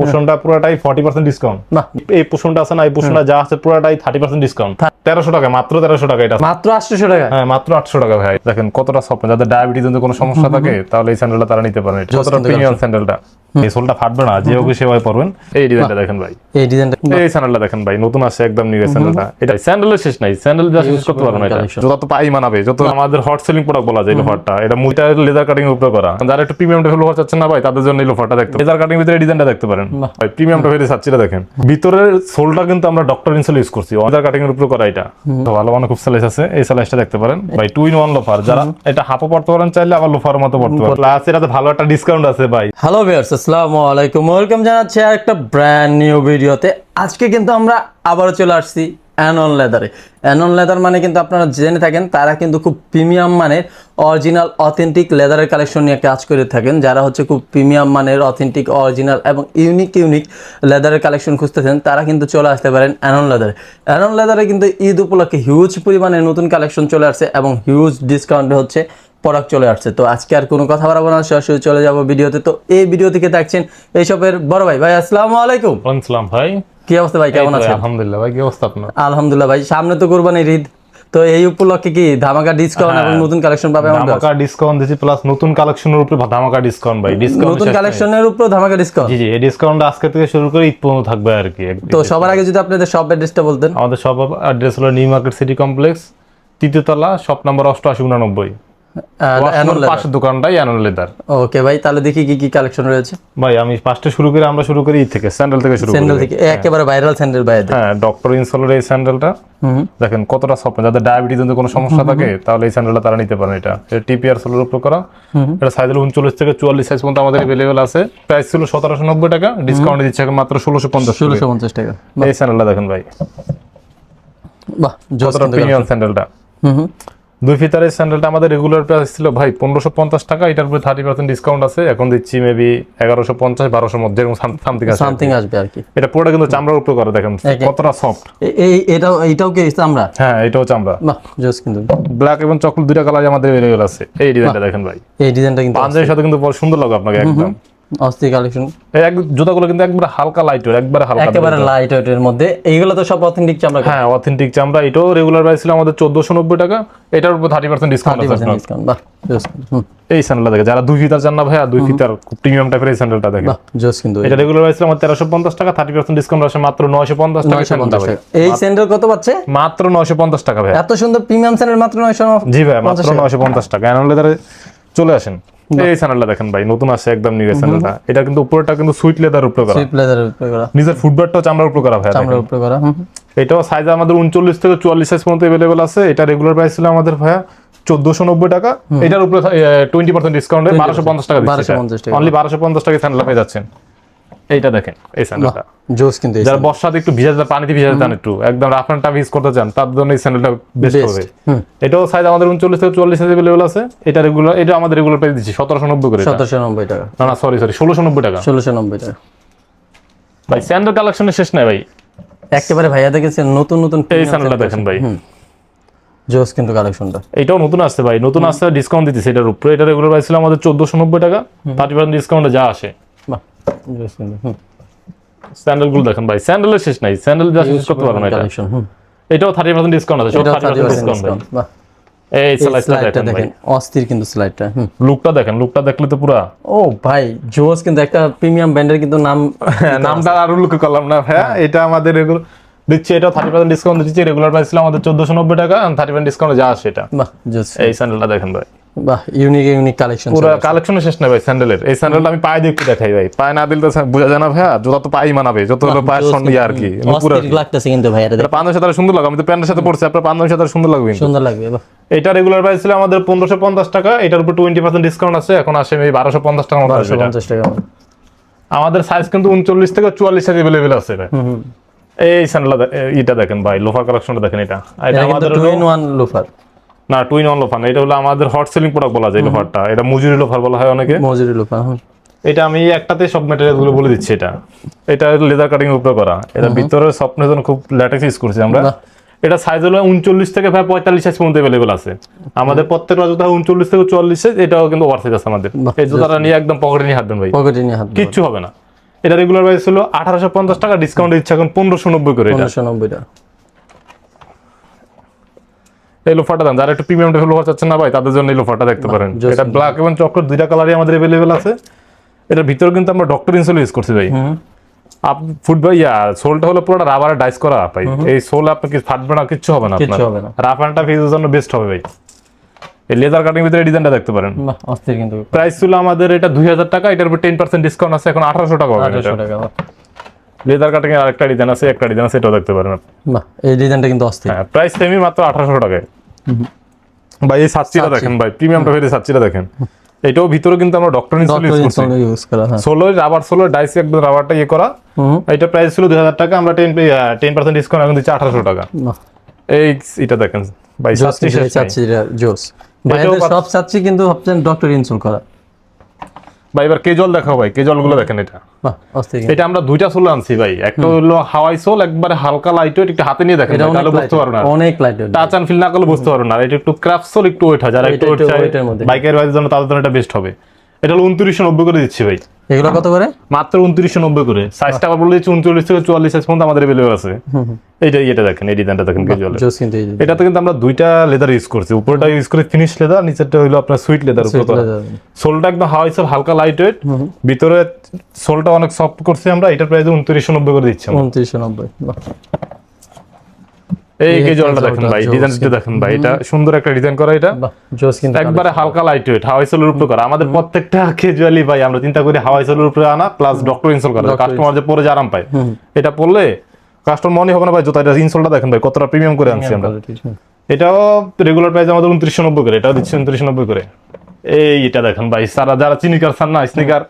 পোষণটা পুরোটাই forty percent discount না এই পোষণটা আছে না এই পোষণটা যা আছে পুরোটাই থার্টি পার্সেন্ট ডিসকাউন্ট তেরোশো টাকা মাত্র তেরোশো টাকা এটা। মাত্র আটশো টাকা? হ্যাঁ মাত্র আটশো টাকা ভাই। দেখেন কতটা স্বপ্ন যাদের ডায়াবেটিস কোনো সমস্যা থাকে তাহলে এই স্যান্ডেলটা তারা নিতে পারেন। এটা কতটা প্রিমিয়াম স্যান্ডেলটা এই সোলটা ফাটবে না যে ওকে সেভাবে পরবেন। এই ডিজাইনটা দেখেন ভাই। এই ডিজাইনটা এই স্যান্ডেলটা দেখেন ভাই নতুন আছে একদম নিউ স্যান্ডেলটা এটা স্যান্ডেলের শেষ নাই স্যান্ডেল যা শেষ করতে পারবে না এটা। যত তো পাই মানাবে যত আমাদের হট সেলিং প্রোডাক্ট বলা যায় লোফারটা এটা মুইটা লেদার কাটিং এর উপরে করা। যারা একটু প্রিমিয়াম লেভেল লোফার চাচ্ছেন না ভাই তাদের জন্য এই লোফারটা দেখতে লেদার কাটিং ভিতরে ডিজাইনটা দেখতে পারেন। ভাই প্রিমিয়াম লেভেলের সাচ্চিটা দেখেন। ভিতরের সোলটা কিন্তু আমরা ডক্টর ইনসেল ইউজ করছি। লেদার কাটিং এর উপরে করা এটা। তো ভালো মানে খুব সাইজ আছে এই সাইজটা দেখতে পারেন। ভাই টু ইন ওয়ান লোফার যারা এটা হাফও পড়তে পারেন চাইলে আবার লোফার মতো পড়তে পারেন। প্লাস এটাতে ভালো একটা ডিসকাউন্ট আছে ভাই। হ্যালো ভিউয়ার্স আসসালামু আলাইকুম। ওয়েলকাম জানাচ্ছি আর একটা ব্র্যান্ড নিউ ভিডিওতে আজকে কিন্তু আমরা আবারও চলে আসছি অ্যানন লেদারে অ্যানন লেদার মানে কিন্তু আপনারা জেনে থাকেন, তারা কিন্তু খুব প্রিমিয়াম মানের অরিজিনাল অথেন্টিক লেদারের কালেকশন নিয়ে কাজ করে থাকেন। যারা হচ্ছে খুব প্রিমিয়াম মানের অথেন্টিক অরিজিনাল এবং ইউনিক ইউনিক লেদারের কালেকশন খুঁজতেছেন, তারা কিন্তু চলে আসতে পারেন অ্যানন লেদারে অ্যানন লেদারে কিন্তু ঈদ উপলক্ষে হিউজ পরিমাণে নতুন কালেকশন চলে আসছে এবং হিউজ ডিসকাউন্টে হচ্ছে প্রোডাক্ট চলে আসছে। তো আজকে আর কোনো কথা বাড়াবো না সরাসরি চলে যাব ভিডিওতে। তো এই ভিডিও থেকে দেখছেন এইসবের বড় ভাই। ভাই আসসালামু আলাইকুম। ওয়ালাইকুম সালাম ভাই। কি অবস্থা ভাই? কেমন আছেন? আলহামদুলিল্লাহ ভাই কি অবস্থা আপনার? আলহামদুলিল্লাহ ভাই সামনে তো কোরবানির ঈদ। তো এই উপলক্ষে কি ধামাকা ডিসকাউন্ট এবং নতুন কালেকশন পাবে আমাদের ধামাকা ডিসকাউন্ট দিচ্ছি প্লাস নতুন কালেকশনের উপরে ধামাকা ডিসকাউন্ট ভাই। ডিসকাউন্ট নতুন কালেকশনের উপর ধামাকা ডিসকাউন্ট জি জি এই ডিসকাউন্ট আজকে থেকে শুরু করে ঈদ পর্যন্ত থাকবে আর কি তো সবার আগে যদি আপনাদের শপ অ্যাড্রেসটা বলতেন। আমাদের সব অ্যাড্রেস হলো নিউ মার্কেট সিটি কমপ্লেক্স তৃতীয়তলা শপ নাম্বার অষ্টআশি উনানব্বই। পাশের দোকানটাই অ্যানুয়াল লেদার ওকে ভাই তাহলে দেখি কি কি কালেকশন রয়েছে। ভাই আমি ফার্স্টে শুরু করি আমরা শুরু করি থেকে স্যান্ডেল থেকে শুরু স্যান্ডেল থেকে একেবারে ভাইরাল স্যান্ডেল ভাই হ্যাঁ ডক্টর ইনসলের এই স্যান্ডেলটা দেখেন কতটা যাদের ডায়াবেটিস কোনো সমস্যা থাকে তাহলে এই স্যান্ডেলটা তারা নিতে পারেন এটা। এটা টিপিআর সোলের উপর করা। এটা সাইজ হলো উনচল্লিশ থেকে চুয়াল্লিশ সাইজ পর্যন্ত আমাদের অ্যাভেলেবেল আছে। প্রাইস ছিল সতেরোশো নব্বই টাকা ডিসকাউন্ট দিচ্ছে এখন মাত্র ষোলোশো পঞ্চাশ ষোলোশো পঞ্চাশ টাকা। এই স্যান্ডেলটা দেখেন ভাই। বাহ প্রিমিয়াম স্যান্ডেলটা হুম। দুই ফিতারের স্যান্ডেলটা আমাদের রেগুলার প্রাইস ছিল। ভাই পনেরোশো পঞ্চাশ টাকা এটার উপরে থার্টি পার্সেন্ট ডিসকাউন্ট আছে। এখন দিচ্ছি মেবি এগারোশো পঞ্চাশ বারোশোর মধ্যে এরকম সামথিং আছে সামথিং আসবে আর কি। এটা পুরোটা কিন্তু চামড়ার উপরে করে দেখেন কতটা সফট এই এটাও এইটাও কি চামড়া? হ্যাঁ এটাও চামড়া। বাহ জোস কিন্তু। ব্ল্যাক এবং চকলেট দুইটা কালার আমাদের অ্যাভেলেবেল আছে। এই ডিজাইনটা দেখেন ভাই। এই ডিজাইনটা কিন্তু পাঞ্জাবির সাথে কিন্তু সুন্দর লাগে আপনাকে একদম। অস্থির কালেকশন এই জুতাগুলো কিন্তু একবারে হালকা লাইট একবারে হালকা একেবারে লাইট ওয়েটের মধ্যে। এইগুলো তো সব অথেন্টিক চামড়া হ্যাঁ অথেন্টিক চামড়া। এটাও রেগুলার প্রাইস ছিল আমাদের চোদ্দশো নব্বই টাকা। এটার উপর থার্টি পার্সেন্ট ডিসকাউন্ট আছে। ডিসকাউন্ট বাহ এই স্যান্ডেলটা দেখে যারা দুই ফিতার চান না ভাইয়া দুই ফিতার প্রিমিয়াম টাইপের এই স্যান্ডেলটা দেখে বাহ জোস কিন্তু এটা রেগুলার প্রাইস ছিল তেরোশো পঞ্চাশ টাকা থার্টি পার্সেন্ট ডিসকাউন্ট আছে মাত্র নয়শো পঞ্চাশ টাকা এই স্যান্ডেল কত পাচ্ছে? মাত্র নয়শো পঞ্চাশ টাকা ভাই এত সুন্দর প্রিমিয়াম স্যান্ডেল মাত্র নয়শো জি ভাই মাত্র নয়শো পঞ্চাশ টাকা। অ্যানুয়াল চলে আসেন। এই স্যান্ডেলটা দেখেন ভাই নতুন আছে একদম নিউ স্যান্ডেলটা এটা কিন্তু উপরটা কিন্তু সুইট লেদার উপরে করা। সুইট লেদার উপরে করা। নিজের চামড়ার উপরে করা ভাই চামড়ার উপরে করা। এটাও সাইজ আমাদের উনচল্লিশ থেকে চুয়াল্লিশ সাইজ পর্যন্ত अवेलेबल আছে। এটা রেগুলার প্রাইস ছিল আমাদের ভাইয়া চোদ্দশো নব্বই টাকা। এটার উপরে টোয়েন্টি পার্সেন্ট ডিসকাউন্ট বারোশো পঞ্চাশ টাকা 1250 টাকা। অনলি বারোশো পঞ্চাশ টাকা স্যান্ডেল পেয়ে যাচ্ছেন। এইটা দেখেন এই স্যান্ডেলটা জোস কিন্তু যারা বর্ষাতে একটু ভিজা পানিতে ভিজা চান একটু একদম রাফ অ্যান্ড টাফ ইউজ করতে চান তার জন্য এই স্যান্ডেলটা বেস্ট হবে। এটাও সাইজ আমাদের উনচল্লিশ থেকে চুয়াল্লিশ সাইজ এভেলেবেল আছে। এটা রেগুলার এটা আমাদের রেগুলার প্রাইস দিচ্ছি সতেরোশো নব্বই করে এটা। সতেরোশো নব্বই টাকা। না না সরি সরি ষোলোশো নব্বই টাকা। ষোলোশো নব্বই টাকা। ভাই স্যান্ডেল কালেকশনের শেষ নাই ভাই। একেবারে ভাইয়া দেখেছেন নতুন নতুন এই স্যান্ডেলটা দেখেন ভাই। জোস কিন্তু কালেকশনটা এটাও নতুন আসছে ভাই নতুন আসছে ডিসকাউন্ট দিতেছে এটার উপরে। এটা রেগুলার প্রাইস ছিল আমাদের চোদ্দশো নব্বই টাকা। থার্টি পার্সেন্ট ডিসকাউন্টে যা আসে। বাহ জোস কিন্তু হুম স্যান্ডেলগুলো দেখেন ভাই। স্যান্ডেলের শেষ নাই। স্যান্ডেল যা শেষ করতে পারবেন এটা। এটাও থার্টি পার্সেন্ট ডিসকাউন্ট আছে। সব ডিসকাউন্ট ভাই। এই স্লাইডটা দেখেন অস্থির কিন্তু স্লাইডটা লুকটা দেখেন লুকটা দেখলে তো পুরা। ও ভাই জোস কিন্তু একটা প্রিমিয়াম ব্র্যান্ডের কিন্তু নাম হ্যাঁ, নামটা আরও লুক করলাম না ভাইয়া এটা আমাদের রেগুলার দিচ্ছে এটা থার্টি পার্সেন্ট ডিসকাউন্ট দিচ্ছে। রেগুলার প্রাইস ছিল আমাদের চোদ্দশো নব্বই টাকা থার্টি পার্সেন্ট ডিসকাউন্ট যা আসে এটা। এই স্যান্ডেলটা দেখেন ভাই। বাহ ইউনিক ইউনিক কালেকশন পুরো কালেকশন শেষ না ভাই স্যান্ডেলের এই স্যান্ডেলটা আমি পায়ে দিয়ে দেখাই ভাই। পায়ে না দিলে বোঝা যায় না ভাইয়া জোতা তো পাই মানাবে যত হলো পায়ের সঙ্গে আর কি। পুরো লাগতেছে কিন্তু ভাই এটা পাঞ্জাবের সাথে সুন্দর লাগে আমি তো প্যান্টের সাথে পড়ছি আপনার পাঞ্জাবের সাথে সুন্দর লাগবে সুন্দর লাগবে এটা রেগুলার প্রাইস ছিল আমাদের টাকা এটার উপর টোয়েন্টি পার্সেন্ট ডিসকাউন্ট আছে এখন আসে এই টাকা মতো আসবে আমাদের সাইজ কিন্তু উনচল্লিশ থেকে চুয়াল্লিশ সাইজ আছে হুম এই স্যান্ডেলটা এটা দেখেন ভাই লোফার কালেকশনটা দেখেন এটা। আমাদের ইন লোফার না টুইন অন লোফার না এটা হলো আমাদের হট সেলিং প্রোডাক্ট বলা যায় লোফারটা এটা মজুরি লোফার বলা হয় অনেকে। মজুরি লোফার এটা আমি একটাতে সব ম্যাটেরিয়ালগুলো বলে দিচ্ছি এটা। এটা লেদার কাটিং এর উপরে করা। এটা ভিতরে স্বপ্নের জন্য খুব ল্যাটেক্স ইউজ করছি আমরা। এটা সাইজ হলো উনচল্লিশ থেকে প্রায় পঁয়তাল্লিশ সাইজ পর্যন্ত অ্যাভেলেবল আছে। আমাদের প্রত্যেকটা জুতা উনচল্লিশ থেকে চুয়াল্লিশ সাইজ এটাও কিন্তু ওয়ার সাইজ আছে আমাদের। এই জুতাটা নিয়ে একদম পকেটে নিয়ে হাঁটবেন ভাই। পকেটে নিয়ে হাত দিবেন। কিচ্ছু হবে না। এটা রেগুলার প্রাইস ছিল আঠারোশো পঞ্চাশ টাকা ডিসকাউন্ট দিচ্ছে এখন পনেরোশো নব্বই করে পনেরোশো নব্বই টাকা এই লোফারটা দাম যারা একটু প্রিমিয়াম লোফার চাচ্ছেন না ভাই তাদের জন্য এই লোফারটা দেখতে পারেন। এটা ব্ল্যাক এবং চকলেট দুইটা কালারই আমাদের অ্যাভেলেবেল আছে। এটার ভিতরে কিন্তু আমরা ডক্টর ইনসুল ইউজ করছি ভাই। আপ ইয়া সোলটা হলো পুরোটা রাবারে ডাইস করা ভাই। এই সোল আপনার ফাটবে না কিচ্ছু হবে না আপনার। রাফ অ্যান্ডটা ফেজের জন্য বেস্ট হবে ভাই। এই লেদার কাটিং ভিতরে ডিজাইনটা দেখতে পারেন। অস্থির কিন্তু। প্রাইস ছিল আমাদের এটা দুই হাজার টাকা এটার উপর টেন পার্সেন্ট ডিসকাউন্ট আছে এখন আঠারোশো টাকা আঠারোশো টাকা। লেদার কাটিং এর আরেকটা ডিজাইন আছে একটা ডিজাইন আছে এটাও দেখতে পারেন। বাহ এই ডিজাইনটা কিন্তু অস্থির। হ্যাঁ প্রাইস সেমই মাত্র আঠারোশো টাকায়। ভাই এই সাতচিটা দেখেন ভাই প্রিমিয়ামটা ফেরে সাতচিটা দেখেন। এটাও ভিতরে কিন্তু আমরা ডক্টর ইনসুল ইউজ করা হ্যাঁ। ষোলো রাবার ডাইসি একদম রাবারটা ইয়ে করা। এটা প্রাইস ছিল দুই হাজার টাকা আমরা টেন টেন পার্সেন্ট ডিসকাউন্ট এখন দিচ্ছি আঠারোশো টাকা। বাহ। এই এটা দেখেন ভাই সাতচি এই চাচ্ছি জোস পাচ্ছি। সব চাচ্ছি কিন্তু ভাবছেন ডক্টর ইনসুল করা। ভাই এবার কেজল দেখাও ভাই কেজলগুলো দেখেন এটা। এটা আমরা দুইটা সোল আনছি ভাই একটা হলো হাওয়াই সোল একবারে হালকা লাইট ওয়েট একটু হাতে নিয়ে দেখেন তাহলে বুঝতে পারো না অনেক লাইট টাচ অ্যান্ড ফিল না করলে বুঝতে পারো না আর। এটা একটু ক্রাফট সোল একটু ওয়েট হয় যারা একটু ওয়েট চায় weight বাইকের জন্য তাদের জন্য এটা বেস্ট হবে। এটা হলো উনত্রিশশো নব্বই করে দিচ্ছি ভাই। এগুলো কত করে? মাত্র উনত্রিশশো নব্বই করে। সাইজটা আবার বলে দিচ্ছি উনচল্লিশ থেকে চুয়াল্লিশ সাইজ পর্যন্ত আমাদের অ্যাভেলেবল আছে। এইটা এটা দেখেন এই ডিজাইনটা দেখেন এটাতে কিন্তু আমরা দুইটা লেদার ইউজ করছি। উপরটা ইউজ করে ফিনিশ লেদার নিচেরটা হলো আপনার সুইট লেদার সোলটা একদম হাওয়াই সব হালকা লাইট ওয়েট ভিতরে সোলটা অনেক সফট করছি আমরা এটার প্রাইস উনত্রিশশো নব্বই করে দিচ্ছি। উনত্রিশশো নব্বই এই কেজুয়ালটা দেখেন ভাই ডিজাইনটা দেখেন ভাই এটা সুন্দর একটা ডিজাইন করা এটা। জোস কিন্তু একবারে হালকা লাইট ওয়েট হাওয়াই সোলের উপরে করা। আমাদের প্রত্যেকটা কেজুয়ালি ভাই আমরা চিন্তা করি হাওয়াই সোলের উপরে আনা প্লাস ডক্টর ইনসোল করা। কাস্টমার যে পরে যে আরাম পায়। এটা পড়লে কাস্টমার মনে হবে না ভাই জোতা এটা ইনসোলটা দেখেন ভাই কতটা প্রিমিয়াম করে আনছি আমরা। এটাও রেগুলার প্রাইস আমাদের উনত্রিশশো নব্বই করে এটাও দিচ্ছি উনত্রিশশো নব্বই করে। এই এটা দেখেন ভাই সারা যারা চিনিকার চান না স্নিকার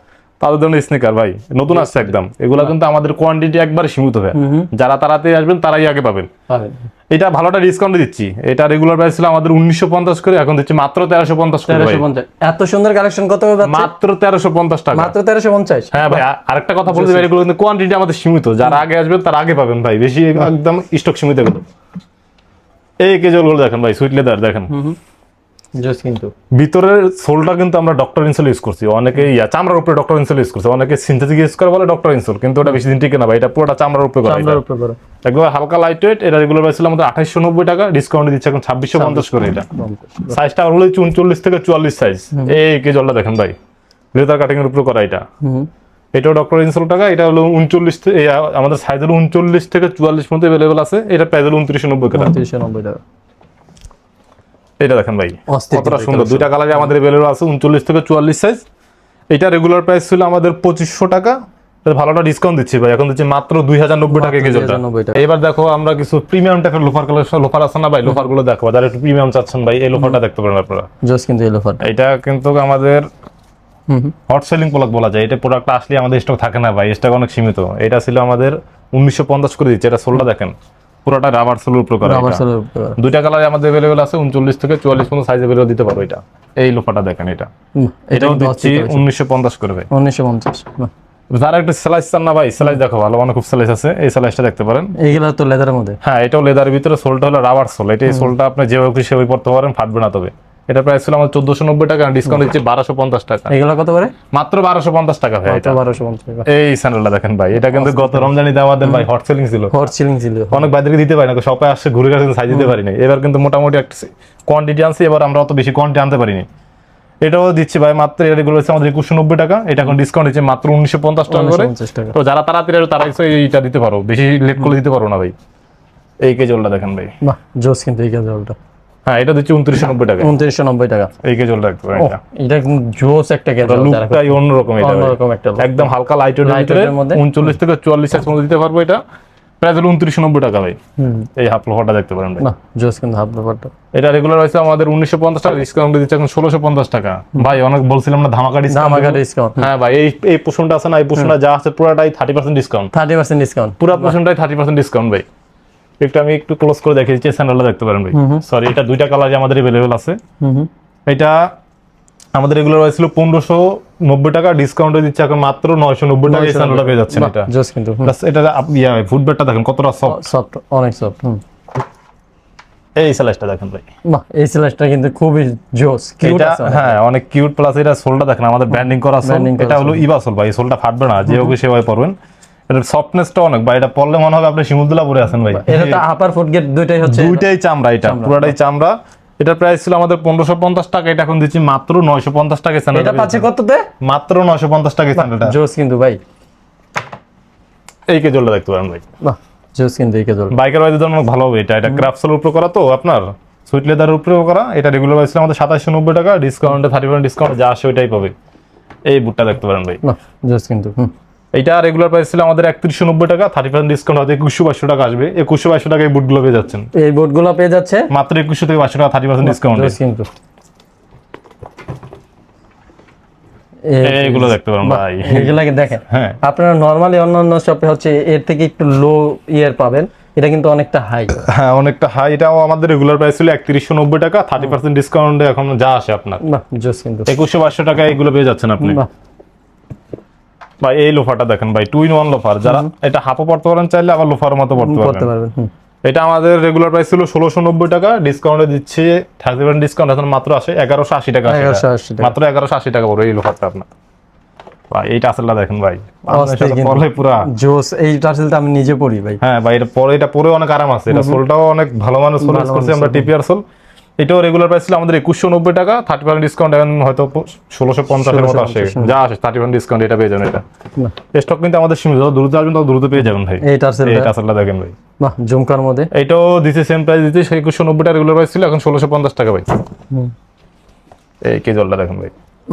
তাদের জন্য স্নিকার ভাই নতুন আসছে একদম। এগুলা কিন্তু আমাদের কোয়ান্টিটি একবার সীমিত হয় যারা তাড়াতাড়ি আসবেন তারাই আগে পাবেন। এটা ভালোটা ডিসকাউন্ট দিচ্ছি। এটা রেগুলার প্রাইস ছিল আমাদের উনিশশো পঞ্চাশ করে এখন দিচ্ছি মাত্র তেরোশো পঞ্চাশ এত সুন্দর কালেকশন কত হবে মাত্র তেরোশো পঞ্চাশ টাকা। মাত্র তেরোশো পঞ্চাশ? হ্যাঁ ভাই আরেকটা কথা বলতে পারি এগুলো কিন্তু কোয়ান্টিটি আমাদের সীমিত। যারা আগে আসবেন তারা আগে পাবেন ভাই। বেশি একদম স্টক সীমিত এগুলো। এই কেজলগুলো দেখেন ভাই সুইট লেদার দেখেন। জোস কিন্তু। ভিতরের সোলটা কিন্তু আমরা ডক্টর ইনসোল ইউজ করছি। অনেকে ইয়া চামড়ার উপরে ডক্টর ইনসোল ইউজ করছে। অনেকে সিনথেটিক ইউজ করে বলে ডক্টর ইনসোল কিন্তু ওটা বেশি দিন টিকে না ভাই। এটা পুরোটা চামড়ার উপরে করা চামড়ার উপরে করো। একবার হালকা লাইট ওয়েট এটা রেগুলার প্রাইস ছিল আমাদের আঠাইশশো নব্বই টাকা ডিসকাউন্ট দিচ্ছে এখন ছাব্বিশশো পঞ্চাশ করে এটা। সাইজটা বলেছি উনচল্লিশ থেকে চুয়াল্লিশ সাইজ এই কেজলটা দেখেন ভাই। লেদার কাটিং এর উপরে করা এটা। এটাও ডক্টর ইনসোল টাকা এটা হলো উনচল্লিশ থেকে আমাদের সাইজ হলো উনচল্লিশ থেকে চুয়াল্লিশ পর্যন্ত অ্যাভেলেবল আছে। এটা প্রাইস হলো উনত্রিশশো নব্বই টাকা। তিনশো নব্বই টাকা। এটা দেখেন ভাই। কতটা সুন্দর। দুইটা কালারে আমাদের অ্যাভেলেবল আছে উনচল্লিশ থেকে চুয়াল্লিশ সাইজ এটা রেগুলার প্রাইস ছিল আমাদের পঁচিশশো টাকা। ভালোটা ডিসকাউন্ট দিচ্ছি ভাই। এখন দিচ্ছি মাত্র দুই হাজার নব্বই টাকা মাত্র কেজিটা। 2090 টাকা। এবার দেখো আমরা কিছু প্রিমিয়াম টাইপের লোফার কালেকশন লোফার আছে না ভাই? লোফারগুলো দেখো। যারা একটু প্রিমিয়াম চাচ্ছেন ভাই এই লোফারটা দেখতে পারেন আপনারা। জোস কিন্তু এই লোফার এটা কিন্তু আমাদের। হট সেলিং প্রোডাক্ট বলা যায়। এটা প্রোডাক্ট আসলে আমাদের স্টক থাকে না ভাই। স্টক অনেক সীমিত। এটা ছিল আমাদের উনিশশো পঞ্চাশ করে দিচ্ছে। এটা সোলটা দেখেন। পুরোটা রাবার সোলের উপর করা রাবার সোলের দুইটা কালার আমাদের अवेलेबल আছে উনচল্লিশ থেকে চুয়াল্লিশ পর্যন্ত সাইজ অ্যাভেলেবল দিতে পারব এটা। এই লোফাটা দেখেন এটা। এটাও দিচ্ছি অস্থির collection। উনিশশো পঞ্চাশ করে ভাই। উনিশশো পঞ্চাশ বাহ। যারা একটু সেলাইস চান না ভাই সেলাইস দেখো ভালো মানে খুব সেলাইস আছে। এই সেলাইসটা দেখতে পারেন। এইগুলো তো লেদারের মধ্যে। হ্যাঁ এটাও লেদারের ভিতরে সোলটা হলো রাবার সোল এটা এই সোলটা আপনি যেভাবে খুশি সেভাবে পড়তে পারেন ফাটবে না তবে। এটা প্রাইস ছিল আমার চোদ্দশো নব্বই টাকা ডিসকাউন্ট দিচ্ছি বারোশো পঞ্চাশ টাকা। এগুলো কত করে? মাত্র বারোশো পঞ্চাশ টাকা ভাই এটা। বারোশো পঞ্চাশ টাকা। এই স্যান্ডেলটা দেখেন ভাই এটা কিন্তু গত রমজানিতে আমাদের ভাই হট সেলিং ছিল। ফোর সিলিং ছিল। অনেক বাইরে দিতে পারি না শপে আসছে ঘুরে গেছে সাইজ দিতে পারি না এবার কিন্তু মোটামুটি একটা কোয়ান্টিটি আনছি এবার আমরা অত বেশি কোয়ান্টিটি আনতে পারিনি। এটাও দিচ্ছি ভাই মাত্র এটা রেগুলার হচ্ছে আমাদের একুশশো নব্বই টাকা এটা এখন ডিসকাউন্ট দিচ্ছে মাত্র উনিশশো পঞ্চাশ টাকা করে। তো যারা তাড়াতাড়ি তারা এইটা দিতে পারো বেশি লেট করে দিতে পারো না ভাই। এই কেজলটা দেখেন ভাই। বাহ জোস কিন্তু এই কেজলটা হ্যাঁ এটা দিচ্ছি উনত্রিশশো নব্বই টাকা। উনত্রিশশো নব্বই টাকা। এই কেজলটা দেখতে পারেন এটা জোস একটা কেজল। লুকটাই অন্যরকম এটা অন্যরকম একটা একদম হালকা লাইটের মধ্যে। উনচল্লিশ থেকে চুয়াল্লিশ সাইজ মধ্যে দিতে পারব এটা। প্রাইস হলো উনত্রিশশো নব্বই টাকা ভাই। এই হাফ লোহাটা দেখতে পারেন না জোস কিন্তু হাফ ব্যাপারটা এটা রেগুলার হয়েছে আমাদের উনিশশো পঞ্চাশ টাকা ডিসকাউন্ট দিচ্ছে এখন ষোলোশো পঞ্চাশ টাকা। ভাই অনেক বলছিলাম না ধামাকা ডিসকাউন্ট ধামাকা ডিসকাউন্ট হ্যাঁ ভাই এই এই পোষণটা আছে না এই পোষণটা যা আছে পুরোটাই thirty percent discount thirty percent discount পুরো পোষণটাই থার্টি পার্সেন্ট ডিসকাউন্ট ভাই। একটু আমি একটু ক্লোজ করে দেখিয়ে দিচ্ছি স্যান্ডেলটা দেখতে পারেন ভাই। সরি এটা দুইটা কালার আমাদের অ্যাভেলেবেল আছে। এটা আমাদের রেগুলার হয়েছিল পনেরোশো নব্বই টাকা ডিসকাউন্টে দিচ্ছে এখন মাত্র নয়শো নব্বই টাকা এই স্যান্ডেলটা পেয়ে যাচ্ছেন এটা। জোস কিন্তু এটা ইয়া ফুটবেটটা দেখেন কতটা সফট সফট অনেক সফট হুম। এই স্যালাইসটা দেখেন ভাই। বাহ এই স্লাইসটা কিন্তু খুবই জোস কিউট এটা আছে হ্যাঁ অনেক কিউট প্লাস এটা সোলটা দেখেন আমাদের ব্র্যান্ডিং করা Branding এটা হলো ইবা সোল ভাই সোলটা ফাটবে না যে হোক সেভাবে পরবেন। এটার সফটনেসটা অনেক ভাই এটা পরলে মনে হবে আপনি পরে আছেন ভাই। এটা তো আপার দুইটাই হচ্ছে দুইটাই চামড়া এটা পুরোটাই চামড়া। এটার প্রাইস ছিল আমাদের পনেরোশো পঞ্চাশ টাকা এটা এখন দিচ্ছি মাত্র নয়শো পঞ্চাশ টাকা এটা স্যান্ডেলটা পাচ্ছে কততে? মাত্র নয়শো পঞ্চাশ টাকা স্যান্ডেলটা জোস কিন্তু ভাই। এই কেজলটা দেখতে পারেন ভাই। বাহ জোস কিন্তু এই কেজল বাইকের বাইদের জন্য অনেক ভালো হবে এটা। এটা ক্রাফটসের উপরে করা তো আপনার সুইট লেদারের উপরেও করা। এটা রেগুলার প্রাইস ছিল আমাদের সাতাশশো নব্বই টাকা ডিসকাউন্টে থার্টি পার্সেন্ট ডিসকাউন্ট যা আসে ওইটাই পাবে। এই বুটটা দেখতে পারেন ভাই। জোস কিন্তু হুম। এইটা রেগুলার প্রাইস ছিল আমাদের একত্রিশশো নব্বই টাকা থার্টি পার্সেন্ট ডিসকাউন্ট হয়তো একুশশো বাইশশো টাকা আসবে। একুশশো বাইশশো টাকা এই বুটগুলো পেয়ে যাচ্ছেন। এই বোর্ডগুলো পেয়ে যাচ্ছে। মাত্র একুশশো থেকে বাইশশো টাকা থার্টি পার্সেন্ট ডিসকাউন্ট কিন্তু। এইগুলো দেখতে পারেন ভাই। এগুলাকে দেখেন। হ্যাঁ। আপনারা নর্মালি অন্যান্য শপে হচ্ছে এর থেকে একটু লো ইয়ার পাবেন। এটা কিন্তু অনেকটা হাই হ্যাঁ অনেকটা হাই এটাও আমাদের রেগুলার প্রাইস ছিল একত্রিশশো নব্বই টাকা থার্টি পার্সেন্ট ডিসকাউন্টে এখন যা আসে আপনার। জোস কিন্তু। একুশশো বাইশশো টাকা এগুলো পেয়ে যাচ্ছেন আপনি। ভাই এই লোফারটা দেখেন ভাই টু ইন ওয়ান লোফার যারা এটা হাফও পড়তে পারেন চাইলে আবার লোফার মতো পড়তে পারবেন। এটা আমাদের রেগুলার প্রাইস ছিল ষোলোশো নব্বই টাকা ডিসকাউন্টে দিচ্ছে থার্টি পার্সেন্ট ডিসকাউন্ট এখন মাত্র আসে এগারোশো আশি টাকা আসে এটা। 1180 টাকা। মাত্র এগারোশো আশি টাকা পড়বে এই লোফারটা আপনার। ভাই এই টাসেলটা দেখেন ভাই আপনার অস্থির সাথে কিন্তু। পরলে পুরা। জোস এই টার্সেলটা আমি নিজে পড়ি ভাই। হ্যাঁ ভাই এটা পরে এটা পরে অনেক আরাম আছে এটা সোলটাও অনেক ভালো মানুষ সোল করছি আমরা টিপিআর সোল। এটাও রেগুলার প্রাইস ছিল আমাদের একুশশো নব্বই টাকা থার্টি পার্সেন্ট ডিসকাউন্ট এখন হয়তো ষোলোশো পঞ্চাশের মতো আসে। যা আসে থার্টি পার্সেন্ট ডিসকাউন্ট এটা পেয়ে যাবেন এটা। স্টক কিন্তু আমাদের সীমিত। যত দ্রুত আসবেন তত দ্রুত পেয়ে যাবেন ভাই। টার্সেলটা টাসেলটা দেখেন ভাই। বাহ ঝুমকার মধ্যে। এইটাও দিচ্ছে সেম প্রাইস দিচ্ছে একুশশো নব্বই টাকা রেগুলার প্রাইস ছিল এখন ষোলোশো পঞ্চাশ টাকা ভাই। এই কেজলটা দেখেন ভাই।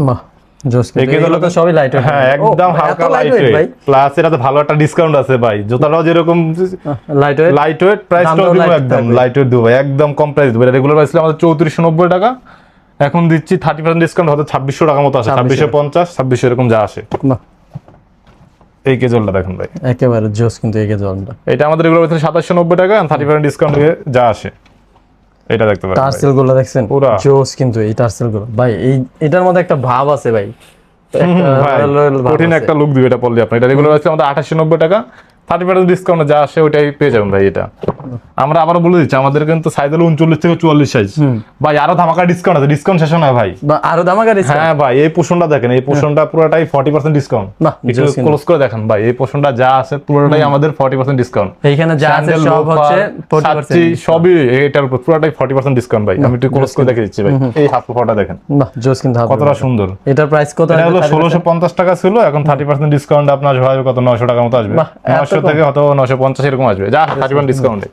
বাহ। সবই লাইট হ্যাঁ একদম হালকা লাইট ভাই। প্লাস এটাতে ভালো একটা ডিসকাউন্ট আছে ভাই। জুতাটাও যেরকম লাইট ওয়েট লাইট ওয়েট প্রাইসটাও দিব একদম। লাইট ওয়েট দিব একদম কম প্রাইস দিব। রেগুলার প্রাইস ছিল আমাদের চৌত্রিশশো নব্বই টাকা। এখন দিচ্ছি থার্টি পার্সেন্ট ডিসকাউন্ট হয়তো ছাব্বিশশো টাকা মতো আসে। ছাব্বিশশো। পঞ্চাশ ছাব্বিশশো এরকম যা আসে। বাহ। এই কেজলটা দেখেন ভাই। একেবারে জোস কিন্তু এই কেজলটা এটা আমাদের রেগুলার প্রাইস সাতাশশো নব্বই টাকা থার্টি পার্সেন্ট ডিসকাউন্ট যা আসে। এটা দেখতে পারেন টার্সেলগুলো দেখছেন? পুরা। জোস কিন্তু এই টার্সেলগুলো ভাই এই এটার মধ্যে একটা ভাব আছে ভাই। কঠিন একটা লুক দিবে এটা পড়লে আপনি এটা রেগুলার আছে আমাদের আঠাশশো নব্বই টাকা। থার্টি পার্সেন্ট ডিসকাউন্ট যা আসে ওইটাই পেয়ে যাবেন ভাই এটা। আমরা আবার বলে দিচ্ছি আমাদের কিন্তু সাইজ হলো উনচল্লিশ থেকে চুয়াল্লিশ সাইজ ভাই আরও ধামাকা ডিসকাউন্ট আছে ডিসকাউন্ট শেষ হয় না ভাই। আরও দামাকা ডিসকাউন্ট হ্যাঁ ভাই এই পোষণটা দেখেন এই পোষণটা পুরোটাই ফর্টি পার্সেন্ট ডিসকাউন্ট। ক্লোজ করে দেখেন ভাই এই পোষণটা যা আছে পুরোটাই আমাদের ফর্টি পার্সেন্ট ডিসকাউন্ট এইখানে যা আছে সব হচ্ছে 40% সবই এটার উপর পুরোটাই ফর্টি পার্সেন্ট ডিসকাউন্ট ভাই। আমি একটু ক্লোজ করে দেখে দিচ্ছি ভাই। এই হাফ ফটো দেখেন। জোস কিন্তু কতটা সুন্দর। এটার প্রাইস কত? এটা হলো? ষোলোশো পঞ্চাশ টাকা ছিল এখন থার্টি পার্সেন্ট ডিসকাউন্ট আপনার আসবে কত? নয়শো টাকার মতো আসবে। নয়শো থেকে হয়তো নয়শো পঞ্চাশ এরকম আসবে। যা থার্টি পার্সেন্ট ডিসকাউন্টে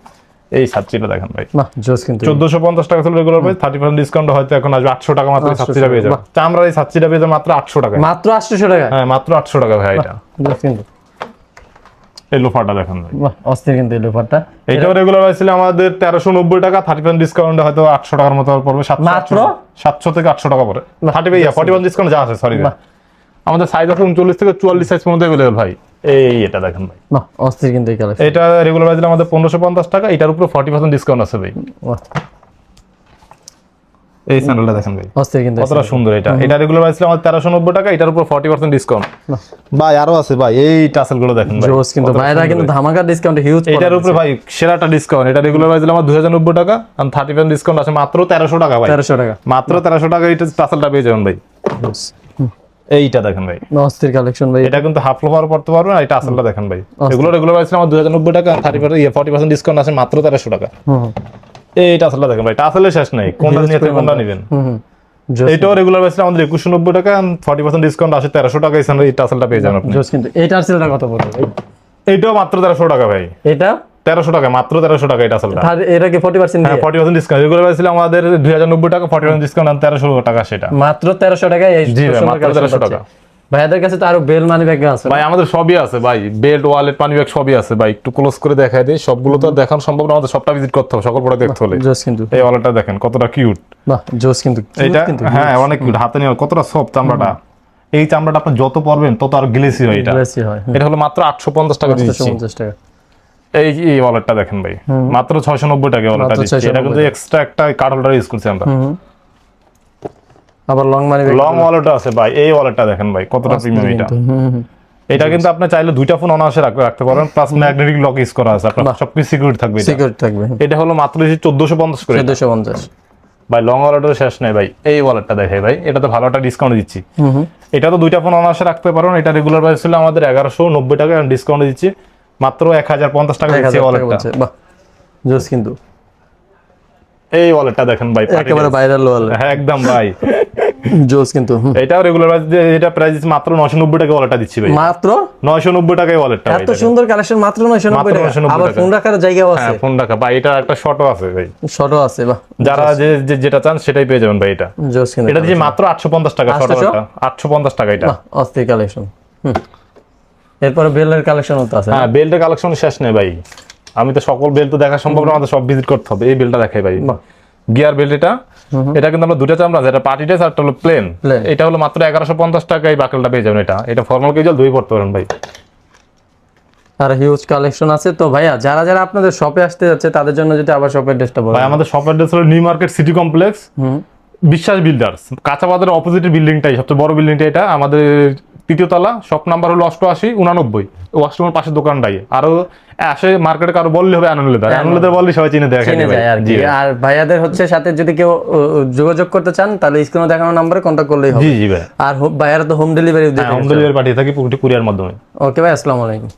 এই সাতচিটা দেখেন ভাই। জোস কিন্তু। চোদ্দশো পঞ্চাশ টাকা ছিল রেগুলার থার্টি পার্সেন্ট ডিসকাউন্ট হয়তো এখন আসবে। আটশো টাকা মাত্র 800 সাতচিটা পেয়ে যাবে। চামড়ার এই সাতচিটা পেয়ে যাবে মাত্র আটশো টাকা মাত্র 800 টাকা হ্যাঁ মাত্র আটশো টাকা ভাই এটা। জোস কিন্তু। এই লোফারটা দেখেন ভাই। বাহ অস্থির কিন্তু এই লোফারটা। এইটাও রেগুলার প্রাইস ছিল আমাদের তেরোশো নব্বই টাকা থার্টি পার্সেন্ট ডিসকাউন্ট হয়তো আটশো টাকার মতো পড়বে মাত্র? থেকে আটশো টাকা পড়ে। ফর্টি পার্সেন্ট ডিসকাউন্ট যা আছে সরি আমাদের সাইজ আছে উনচল্লিশ থেকে চুয়াল্লিশ সাইজ পর্যন্ত ভাই। এই এটা দেখেন ভাই। বাহ অস্থির কিন্তু এই কালেকশন এটা রেগুলার প্রাইস আমাদের পনেরোশো পঞ্চাশ টাকা এটার উপরে ফর্টি পার্সেন্ট ডিসকাউন্ট আছে ভাই। এই স্যান্ডেলটা দেখেন ভাই। অস্থির কিন্তু কতটা সুন্দর এটা। এটা রেগুলার প্রাইস আমাদের তেরোশো নব্বই টাকা এটার উপর ফর্টি পার্সেন্ট ডিসকাউন্ট ভাই আরও আছে ভাই এই টাসেলগুলো দেখেন ভাই। জোস কিন্তু। ভাইরা সুন্দর। কিন্তু ধামাকা ডিসকাউন্ট হিউজ এটার উপরে ভাই সেরাটা ডিসকাউন্ট এটা রেগুলার প্রাইস আমার দুই হাজার নব্বই টাকা আর থার্টি পার্সেন্ট ডিসকাউন্ট আছে মাত্র তেরোশো টাকা ভাই। 1300 টাকা। মাত্র তেরোশো টাকা এটা টাসেলটা পেয়ে যাবেন ভাই। এইটা দেখেন ভাই। অস্থির কালেকশন ভাই। এটা কিন্তু হাফ লোভার পড়তে পারবেন আর এটা আসলটা দেখেন ভাই। এগুলো রেগুলার প্রাইস আমার দুই হাজার নব্বই টাকা থার্টি পার্সেন্ট ইয়ে ফর্টি পার্সেন্ট ডিসকাউন্ট আছে মাত্র তেরোশো টাকা। হুম হুম, এই টাসেলটা দেখেন ভাই টাসেলের শেষ নাই। কোনটা নিয়ে কোনটা নেবেন? এইটাও রেগুলার প্রাইস আমাদের একুশশো নব্বই টাকা ফর্টি পার্সেন্ট ডিসকাউন্ট আছে তেরোশো টাকা এই টাসেলটা পেয়ে যাবেন আপনি। কিন্তু এই টার্সেলটা কত ভাই? এইটাও মাত্র তেরোশো টাকা ভাই। এটা তেরোশো টাকা মাত্র তেরোশো টাকা টাসেলটা আর এটা কি 40% হ্যাঁ ফর্টি পার্সেন্ট ডিসকাউন্ট রেগুলার ছিল আমাদের দুই হাজার নব্বই টাকা ফর্টি পার্সেন্ট ডিসকাউন্ট আর তেরোশো টাকা সেটা। মাত্র 1300 টাকায় এই জি মাত্র collection 1300 পাচ্ছে। টাকা। ভাইয়াদের কাছে তো আরও বেল মানি ব্যাগ আছে ভাই আমাদের সবই আছে ভাই বেল্ট ওয়ালেট পানি ব্যাগ সবই আছে ভাই একটু ক্লোজ করে দেখাই দিই সবগুলো তো দেখানো সম্ভব না আমাদের সবটা ভিজিট করতে হবে সকল প্রোডাক্ট দেখতে হলে। জোস কিন্তু। এই ওয়ালেটটা দেখেন কতটা কিউট বাহ জোস কিন্তু এটা কিন্তু হ্যাঁ অনেক কিউট হাতে নিয়ে কতটা সফট চামড়াটা। এই চামড়াটা আপনি যত পরবেন তত আর গ্লেসি হয় এটা। বেশি হয় এটা হলো মাত্র আটশো পঞ্চাশ টাকা দিচ্ছি। 450 টাকা। এই এই ওয়ালেটটা দেখেন ভাই। মাত্র ছয়শো নব্বই টাকা ওয়ালেটটা দিচ্ছি। এটা কিন্তু এক্সট্রা একটা কার্ড হোল্ডার ইউজ করছি আমরা। আবার লং মানি লং ওয়ালেটও আছে ভাই। এই ওয়ালেটটা দেখেন ভাই কতটা প্রিমিয়াম এটা। এটা কিন্তু আপনি চাইলে দুইটা ফোন অনায়াসে রাখতে পারেন প্লাস ম্যাগনেটিক লক ইউজ করা আছে। আপনার সবকিছু থাকবে। সিকিউর থাকবে। এটা হলো মাত্র চোদ্দশো পঞ্চাশ করে চোদ্দশো পঞ্চাশ। ভাই লং ওয়ালেটের শেষ নেই ভাই। এই ওয়ালেটটা দেখে ভাই এটা তো ভালো একটা ডিসকাউন্ট দিচ্ছি। এটা তো দুইটা ফোন অনায়াসে রাখতে পারেন এটা রেগুলার প্রাইস ছিল আমাদের এগারোশো নব্বই টাকা ডিসকাউন্ট দিচ্ছি। মাত্র এক হাজার পঞ্চাশ টাকা দিচ্ছি ওয়ালেটটা বাহ জোস কিন্তু। এই ওয়ালেটটা দেখেন ভাই একেবারে ভাইরাল ওয়াল হ্যাঁ একদম ভাই। জোস কিন্তু। এটাও রেগুলার প্রাইস এটা প্রাইস মাত্র নশো নব্বই টাকা ওয়ালেটটা দিচ্ছি ভাই। মাত্র? নয়শো নব্বই টাকায় ওয়ালেটটা এত সুন্দর কালেকশন মাত্র নয়শো নব্বই মাত্র টাকা। আবার ফোন রাখার জায়গাও আছে। হ্যাঁ ফোন রাখা। ভাই এটা একটা শর্টও আছে ভাই। শর্টও আছে বাহ যারা যে যে- যেটা চান সেটাই পেয়ে যাবেন ভাই এটা। জোস কিন্তু এটা দিয়ে মাত্র আটশো পঞ্চাশ টাকা শর্ট 800? আটশো পঞ্চাশ টাকা এটা। অস্থির কালেকশন এরপরে বেলের কালেকশন হতে আছে হ্যাঁ বেল্টের কালেকশন শেষ নেই ভাই। আমি তো সকল বেল্ট তো দেখা সম্ভব না আমাদের সব ভিজিট করতে হবে। এই বেলটা দেখাই ভাই। গিয়ার বেল্ট এটা। এটা কিন্তু আমরা দুটা চামড়া এটা পার্টি ড্রেস আর হলো প্লেন এটা হলো মাত্র এগারোশো পঞ্চাশ টাকায় বাকেলটা পেয়ে যাবেন এটা। এটা ফর্মাল কেজল দুই পড়তে পারেন ভাই। আর হিউজ কালেকশন আছে। তো ভাইয়া যারা যারা আপনাদের শপে আসতে যাচ্ছে তাদের জন্য যদি আবার শপের ড্রেসটা বলেন। ভাই আমাদের শপের অ্যাড্রেস হলো new market city complex Biswas builders কাঁচা বাজারের অপোজিটের বিল্ডিংটাই সবচেয়ে বড় বিল্ডিংটা এটা। আমাদের তৃতীয় তলা শপ নাম্বার হলো অষ্টআশি উনানব্বই। ওয়াশরুমের দোকান দোকানটাই। আরও আসে মার্কেটে কারও বললে হবে আনন্দ লেদার আনন্দ বললে সবাই চিনে দেখে আর ভাইয়াদের হচ্ছে সাথে যদি কেউ যোগাযোগ করতে চান তাহলে স্ক্রিনে দেখানো নাম্বারে কন্ট্যাক্ট করলেই হবে। জি জি ভাই। আর ভাইয়ারা তো হোম ডেলিভারি হোম ডেলিভারি পাঠিয়ে থাকি কুরিয়ার মাধ্যমে। ওকে ভাই আসসালামু আলাইকুম।